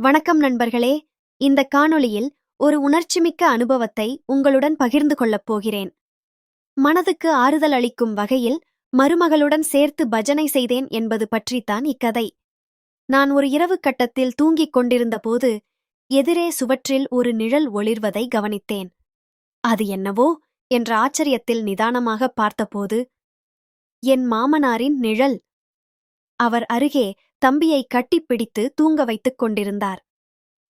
வணக்கம் நண்பர்களே. இந்த காணொளியில் ஒரு உணர்ச்சிமிக்க அனுபவத்தை உங்களுடன் பகிர்ந்து கொள்ளப் போகிறேன். மனதுக்கு ஆறுதல் அளிக்கும் வகையில் மருமகளுடன் சேர்த்து பஜனை செய்தேன் என்பது பற்றித்தான் இக்கதை. நான் ஒரு இரவு கட்டத்தில் தூங்கிக் கொண்டிருந்தபோது எதிரே சுவற்றில் ஒரு நிழல் ஒளிர்வதை கவனித்தேன். அது என்னவோ? என்ற ஆச்சரியத்தில் நிதானமாக பார்த்தபோது என் மாமனாரின் நிழல். அவர் அருகே தம்பியை கட்டிப்பிடித்து தூங்க வைத்துக் கொண்டிருந்தார்.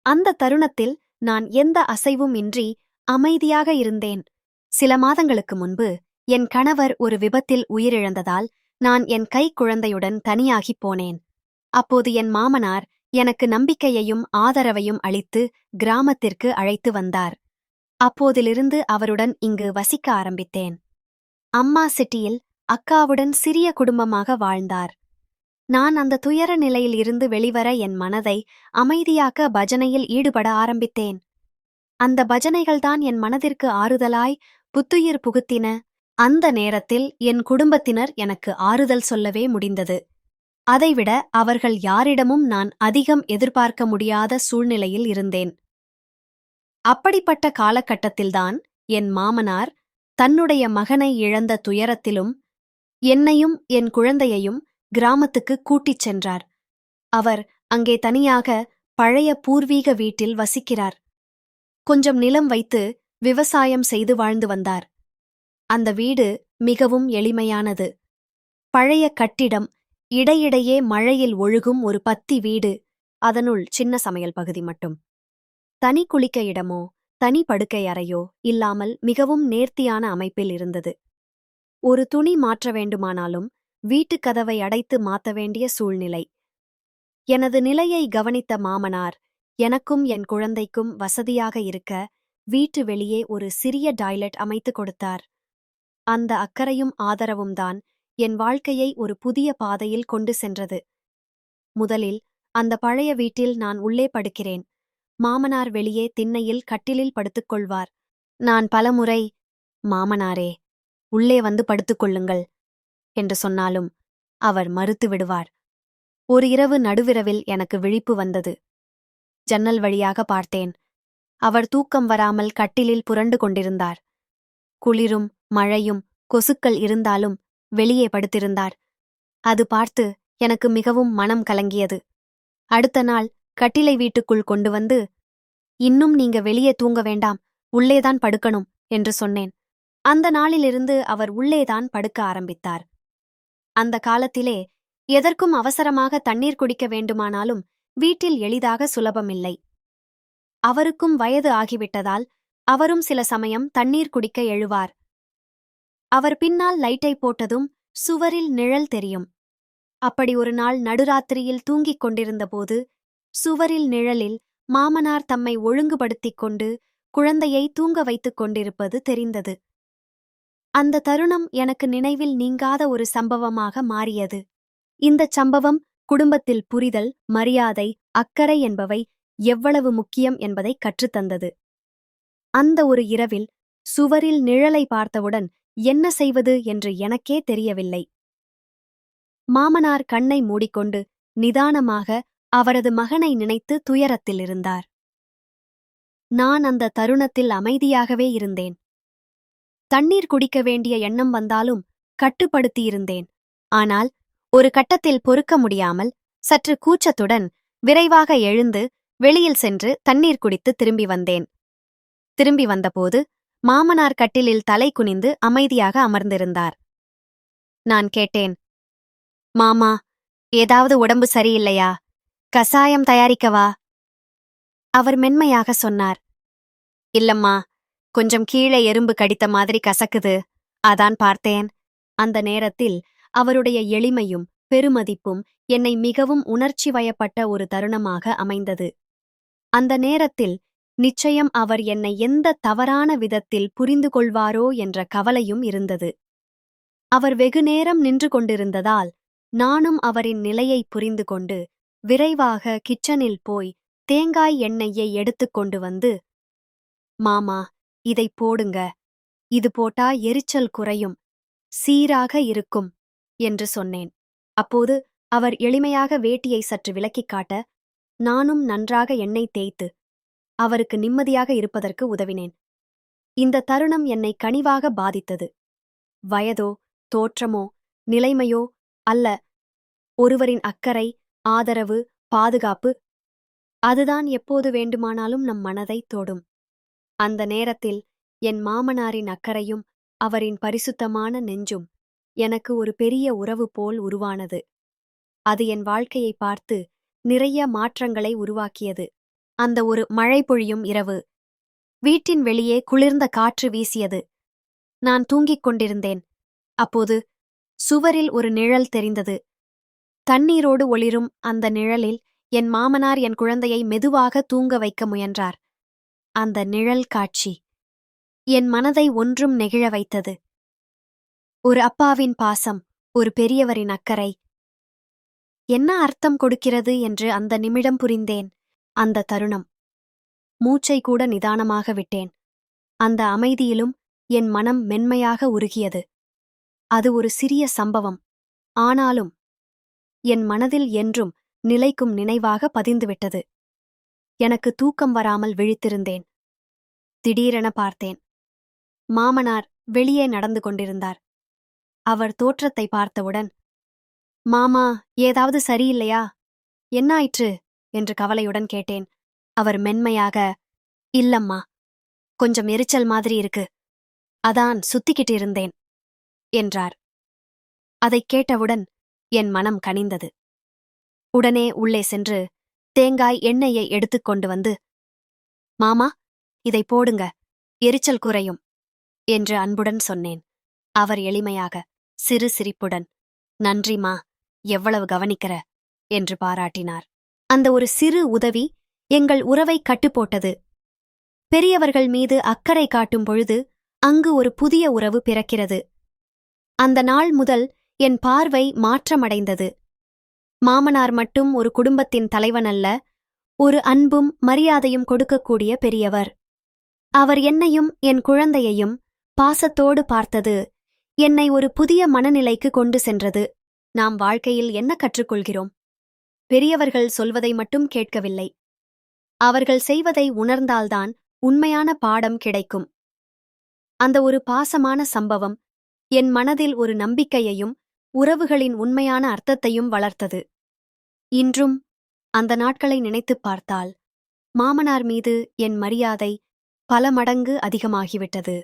அந்த தருணத்தில் நான் எந்த அசைவும் இன்றி அமைதியாக இருந்தேன். சில மாதங்களுக்கு முன்பு என் கணவர் ஒரு விபத்தில் உயிரிழந்ததால் நான் என் கைக்குழந்தையுடன் தனியாகிப் போனேன். அப்போது என் மாமனார் எனக்கு நம்பிக்கையையும் ஆதரவையும் அளித்து கிராமத்திற்கு அழைத்து வந்தார். அப்போதிலிருந்து அவருடன் இங்கு வசிக்க ஆரம்பித்தேன். அம்மா சிட்டியில் அக்காவுடன் சிறிய குடும்பமாக வாழ்ந்தார். நான் அந்த துயர நிலையில் இருந்து வெளிவர என் மனதை அமைதியாக்க பஜனையில் ஈடுபட ஆரம்பித்தேன். அந்த பஜனைகள்தான் என் மனதிற்கு ஆறுதலாய் புத்துயிர் புகுத்தின. அந்த நேரத்தில் என் குடும்பத்தினர் எனக்கு ஆறுதல் சொல்லவே முடிந்தது. அதைவிட அவர்கள் யாரிடமும் நான் அதிகம் எதிர்பார்க்க முடியாத சூழ்நிலையில் இருந்தேன். அப்படிப்பட்ட காலகட்டத்தில்தான் என் மாமனார் தன்னுடைய மகனை இழந்த துயரத்திலும் என்னையும் என் குழந்தையையும் கிராமத்துக்கு கூட்டிச் சென்றார். அவர் அங்கே தனியாக பழைய பூர்வீக வீட்டில் வசிக்கிறார். கொஞ்சம் நிலம் வைத்து விவசாயம் செய்து வாழ்ந்து வந்தார். அந்த வீடு மிகவும் எளிமையானது. பழைய கட்டிடம் இடையிடையே மழையில் ஒழுகும் ஒரு பத்தி வீடு அதனுள் சின்ன சமையல் பகுதி மட்டும். தனி குளிக்க இடமோ தனி படுக்கை அறையோ இல்லாமல் மிகவும் நேர்த்தியான அமைப்பில் இருந்தது. ஒரு துணி மாற்ற வேண்டுமானாலும் வீட்டுக் கதவை அடைத்து மாத்த வேண்டிய சூழ்நிலை. எனது நிலையை கவனித்த மாமனார் எனக்கும் என் குழந்தைக்கும் வசதியாக இருக்க வீட்டு வெளியே ஒரு சிறிய டாய்லெட் அமைத்துக் கொடுத்தார். அந்த அக்கறையும் ஆதரவும் தான் என் வாழ்க்கையை ஒரு புதிய பாதையில் கொண்டு சென்றது. முதலில் அந்த பழைய வீட்டில் நான் உள்ளே படுக்கிறேன். மாமனார் வெளியே திண்ணையில் கட்டிலில் படுத்துக் கொள்வார். நான் பலமுறை மாமனாரே உள்ளே வந்து படுத்துக் கொள்ளுங்கள். என்று சொன்னாலும் அவர் மறுத்து விடுவார். ஒரு இரவு நடுவிரவில் எனக்கு விழிப்பு வந்தது. ஜன்னல் வழியாக பார்த்தேன். அவர் தூக்கம் வராமல் கட்டிலில் புரண்டு கொண்டிருந்தார். குளிரும் மழையும் கொசுக்கள் இருந்தாலும் வெளியே படுத்திருந்தார். அது பார்த்து எனக்கு மிகவும் மனம் கலங்கியது. அடுத்த நாள் கட்டிலை வீட்டுக்குள் கொண்டு வந்து இன்னும் நீங்க வெளியே தூங்க வேண்டாம் உள்ளேதான் படுக்கணும் என்று சொன்னேன். அந்த நாளிலிருந்து அவர் உள்ளேதான் படுக்க ஆரம்பித்தார். அந்த காலத்திலே எதற்கும் அவசரமாக தண்ணீர் குடிக்க வேண்டுமானாலும் வீட்டில் எளிதாக சுலபமில்லை. அவருக்கும் வயது ஆகிவிட்டதால் அவரும் சில சமயம் தண்ணீர் குடிக்க எழுவார். அவர் பின்னால் லைட்டை போட்டதும் சுவரில் நிழல் தெரியும். அப்படி ஒரு நாள் நடுராத்திரியில் தூங்கிக் கொண்டிருந்தபோது சுவரில் நிழலில் மாமனார் தம்மை ஒழுங்குபடுத்திக் கொண்டு குழந்தையை தூங்க வைத்துக் கொண்டிருப்பது தெரிந்தது. அந்த தருணம் எனக்கு நினைவில் நீங்காத ஒரு சம்பவமாக மாறியது. இந்தச் சம்பவம் குடும்பத்தில் புரிதல் மரியாதை அக்கறை என்பவை எவ்வளவு முக்கியம் என்பதை கற்றுத்தந்தது. அந்த ஒரு இரவில் சுவரில் நிழலை பார்த்தவுடன் என்ன செய்வது என்று எனக்கே தெரியவில்லை. மாமனார் கண்ணை மூடிக்கொண்டு நிதானமாக அவரது மகனை நினைத்து துயரத்தில் இருந்தார் நான் அந்த தருணத்தில் அமைதியாகவே இருந்தேன். தண்ணீர் குடிக்க வேண்டிய எண்ணம் வந்தாலும் கட்டுப்படுத்தியிருந்தேன். ஆனால் ஒரு கட்டத்தில் பொறுக்க முடியாமல் சற்று கூச்சத்துடன் விரைவாக எழுந்து வெளியில் சென்று தண்ணீர் குடித்து திரும்பி வந்தேன். திரும்பி வந்தபோது மாமனார் கட்டிலில் தலை குனிந்து அமைதியாக அமர்ந்திருந்தார். நான் கேட்டேன் மாமா ஏதாவது உடம்பு சரியில்லையா? கசாயம் தயாரிக்கவா? அவர் மென்மையாக சொன்னார் இல்லம்மா கொஞ்சம் கீழே எறும்பு கடித்த மாதிரி கசக்குது. அதான் பார்த்தேன். அந்த நேரத்தில் அவருடைய எளிமையும் பெருமதிப்பும் என்னை மிகவும் உணர்ச்சி வயப்பட்ட ஒரு தருணமாக அமைந்தது. அந்த நேரத்தில் நிச்சயம் அவர் என்னை எந்த தவறான விதத்தில் புரிந்து கொள்வாரோ என்ற கவலையும் இருந்தது. அவர் வெகுநேரம் நின்று கொண்டிருந்ததால் நானும் அவரின் நிலையை புரிந்து கொண்டு விரைவாக கிச்சனில் போய் தேங்காய் எண்ணெயை எடுத்துக்கொண்டு வந்து மாமா இதை போடுங்க. இது போட்டா எரிச்சல் குறையும். சீராக இருக்கும் என்று சொன்னேன். அப்போது அவர் எளிமையாக வேட்டியை சற்று விலக்கிக் காட்ட நானும் நன்றாக எண்ணெய் தேய்த்து அவருக்கு நிம்மதியாக இருப்பதற்கு உதவினேன். இந்த தருணம் என்னை கனிவாக பாதித்தது. வயதோ தோற்றமோ நிலைமையோ அல்ல ஒருவரின் அக்கறை ஆதரவு பாதுகாப்பு அதுதான் எப்போது வேண்டுமானாலும் நம் மனதை தொடும். அந்த நேரத்தில் என் மாமனாரின் அக்கறையும் அவரின் பரிசுத்தமான நெஞ்சும் எனக்கு ஒரு பெரிய உறவு போல் உருவானது. அது என் வாழ்க்கையை பார்த்து நிறைய மாற்றங்களை உருவாக்கியது. அந்த ஒரு மழை பொழியும் இரவு வீட்டின் வெளியே குளிர்ந்த காற்று வீசியது. நான் தூங்கிக் கொண்டிருந்தேன். அப்போது சுவரில் ஒரு நிழல் தெரிந்தது. தண்ணீரோடு ஒளிரும் அந்த நிழலில் என் மாமனார் என் குழந்தையை மெதுவாக தூங்க வைக்க முயன்றார். அந்த நிழல் காட்சி. என் மனதை ஒன்றும் நெகிழ வைத்தது. ஒரு அப்பாவின் பாசம் ஒரு பெரியவரின் அக்கறை. என்ன அர்த்தம் கொடுக்கிறது என்று அந்த நிமிடம் புரிந்தேன். அந்த தருணம். மூச்சை கூட நிதானமாக விட்டேன். அந்த அமைதியிலும் என் மனம் மென்மையாக உருகியது. அது ஒரு சிறிய சம்பவம். ஆனாலும் என் மனதில் என்றும் நிலைக்கும் நினைவாக பதிந்துவிட்டது. எனக்கு தூக்கம் வராமல் விழித்திருந்தேன். திடீரென பார்த்தேன். மாமனார் வெளியே நடந்து கொண்டிருந்தார். அவர் தோற்றத்தை பார்த்தவுடன் மாமா ஏதாவது சரியில்லையா? என்னாயிற்று என்று கவலையுடன் கேட்டேன். அவர் மென்மையாக இல்லம்மா கொஞ்சம் எரிச்சல் மாதிரி இருக்கு. அதான் சுத்திக்கிட்டு இருந்தேன் என்றார். அதைக் கேட்டவுடன் என் மனம் கனிந்தது. உடனே உள்ளே சென்று தேங்காய் எண்ணெயை எடுத்துக் கொண்டு வந்து மாமா இதை போடுங்க எரிச்சல் குறையும் என்று அன்புடன் சொன்னேன். அவர் எளிமையாக சிறு சிரிப்புடன் நன்றிமா எவ்வளவு கவனிக்கிற? என்று பாராட்டினார். அந்த ஒரு சிறு உதவி எங்கள் உறவை கட்டுப்போட்டது. பெரியவர்கள் மீது அக்கறை காட்டும் பொழுது அங்கு ஒரு புதிய உறவு பிறக்கிறது. அந்த நாள் முதல் என் பார்வை மாற்றமடைந்தது. மாமனார் மட்டும் ஒரு குடும்பத்தின் தலைவன் அல்ல ஒரு அன்பும் மரியாதையும் கொடுக்கக்கூடிய பெரியவர். அவர் என்னையும் என் குழந்தையையும் பாசத்தோடு பார்த்தது என்னை ஒரு புதிய மனநிலைக்கு கொண்டு சென்றது. நாம் வாழ்க்கையில் என்ன கற்றுக்கொள்கிறோம்? பெரியவர்கள் சொல்வதை மட்டும் கேட்கவில்லை. அவர்கள் செய்வதை உணர்ந்தால்தான் உண்மையான பாடம் கிடைக்கும். அந்த ஒரு பாசமான சம்பவம் என் மனதில் ஒரு நம்பிக்கையையும் உறவுகளின் உண்மையான அர்த்தத்தையும் வளர்த்தது. இன்றும் அந்த நாட்களை நினைத்துப் பார்த்தால் மாமனார் மீது என் மரியாதை பல மடங்கு அதிகமாகிவிட்டது.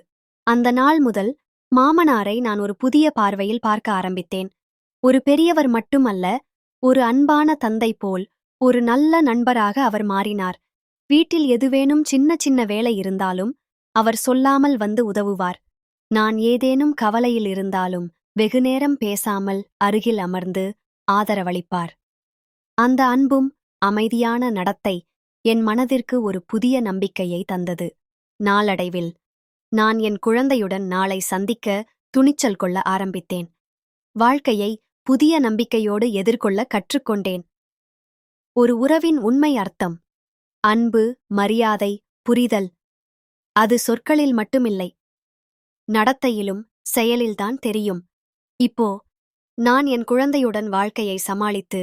அந்த நாள் முதல் மாமனாரை நான் ஒரு புதிய பார்வையில் பார்க்க ஆரம்பித்தேன். ஒரு பெரியவர் மட்டுமல்ல ஒரு அன்பான தந்தை போல் ஒரு நல்ல நண்பராக அவர் மாறினார். வீட்டில் எதுவேனும் சின்ன சின்ன வேலை இருந்தாலும் அவர் சொல்லாமல் வந்து உதவுவார். நான் ஏதேனும் கவலையில் இருந்தாலும் வெகுநேரம் பேசாமல் அருகில் அமர்ந்து ஆதரவளிப்பார். அந்த அன்பும் அமைதியான நடத்தை என் மனதிற்கு ஒரு புதிய நம்பிக்கையை தந்தது. நாளடைவில் நான் என் குழந்தையுடன் நாளை சந்திக்க துணிச்சல் கொள்ள ஆரம்பித்தேன். வாழ்க்கையை புதிய நம்பிக்கையோடு எதிர்கொள்ள கற்றுக்கொண்டேன். ஒரு உறவின் உண்மை அர்த்தம். அன்பு மரியாதை புரிதல். அது சொற்களில் மட்டுமில்லை. நடத்தையிலும் செயலில்தான் தெரியும். இப்போ நான் என் குழந்தையுடன் வாழ்க்கையை சமாளித்து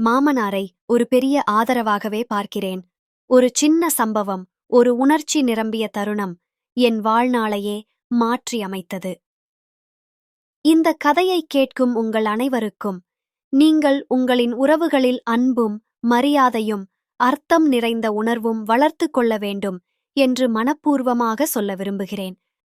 மாமனாரை ஒரு பெரிய ஆதரவாகவே பார்க்கிறேன். ஒரு சின்ன சம்பவம் ஒரு உணர்ச்சி நிரம்பிய தருணம் என் வாழ்நாளையே மாற்றி அமைத்தது இந்த கதையை கேட்கும் உங்கள் அனைவருக்கும் நீங்கள் உங்களின் உறவுகளில் அன்பும் மரியாதையும் அர்த்தம் நிறைந்த உணர்வும் வளர்த்து கொள்ள வேண்டும் என்று மனப்பூர்வமாக சொல்ல விரும்புகிறேன்.